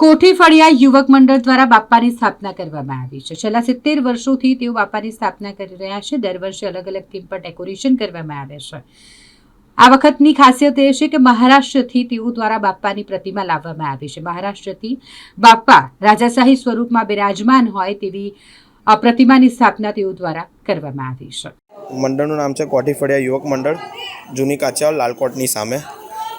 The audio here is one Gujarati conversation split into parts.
કોઠી ફળિયા યુવક મંડળ દ્વારા બાપાની સ્થાપના કરવામાં આવી છે. છેલ્લા સિત્તેર વર્ષોથી તેઓ બાપાની સ્થાપના કરી રહ્યા છે. દર વર્ષે અલગ અલગ થીમ પર ડેકોરેશન કરવામાં આવે છે. આ વખતની ખાસિયત એ છે કે મહારાષ્ટ્રથી તેઓ દ્વારા બાપાની પ્રતિમા લાવવામાં આવી છે. મહારાષ્ટ્રથી બાપા રાજાશાહી સ્વરૂપમાં બિરાજમાન હોય તેવી પ્રતિમાની સ્થાપના તેઓ દ્વારા કરવામાં આવી છે. મંડળનું નામ છે કોઠી ફળિયા યુવક મંડળ. જૂની કાચા લાલકોટની સામે.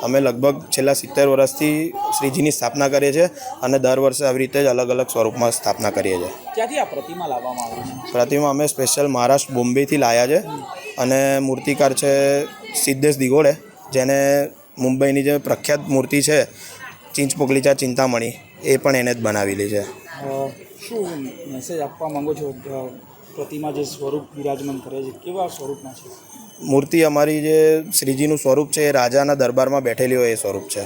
અમે લગભગ છેલ્લા સિત્તેર વર્ષથી શ્રીજીની સ્થાપના કરીએ છીએ અને દર વર્ષે આવી રીતે જ અલગ અલગ સ્વરૂપમાં સ્થાપના કરીએ છીએ. ક્યાંથી આ પ્રતિમા લાવવામાં આવી છે? પ્રતિમા અમે સ્પેશિયલ મહારાષ્ટ્ર બોમ્બેથી લાવ્યા છે અને મૂર્તિકાર છે સિદ્ધેશ દિગોડે જેને મુંબઈની જે પ્રખ્યાત મૂર્તિ છે ચિંચપોકલીચા ચિંતામણી એ પણ એને જ બનાવેલી છે. શું મેસેજ આપવા માંગો છો? પ્રતિમા જે સ્વરૂપ બિરાજમાન કરે છે કેવા સ્વરૂપમાં છે? મૂર્તિ અમારી જે શ્રીજીનું સ્વરૂપ છે એ રાજાના દરબારમાં બેઠેલી હોય એ સ્વરૂપ છે.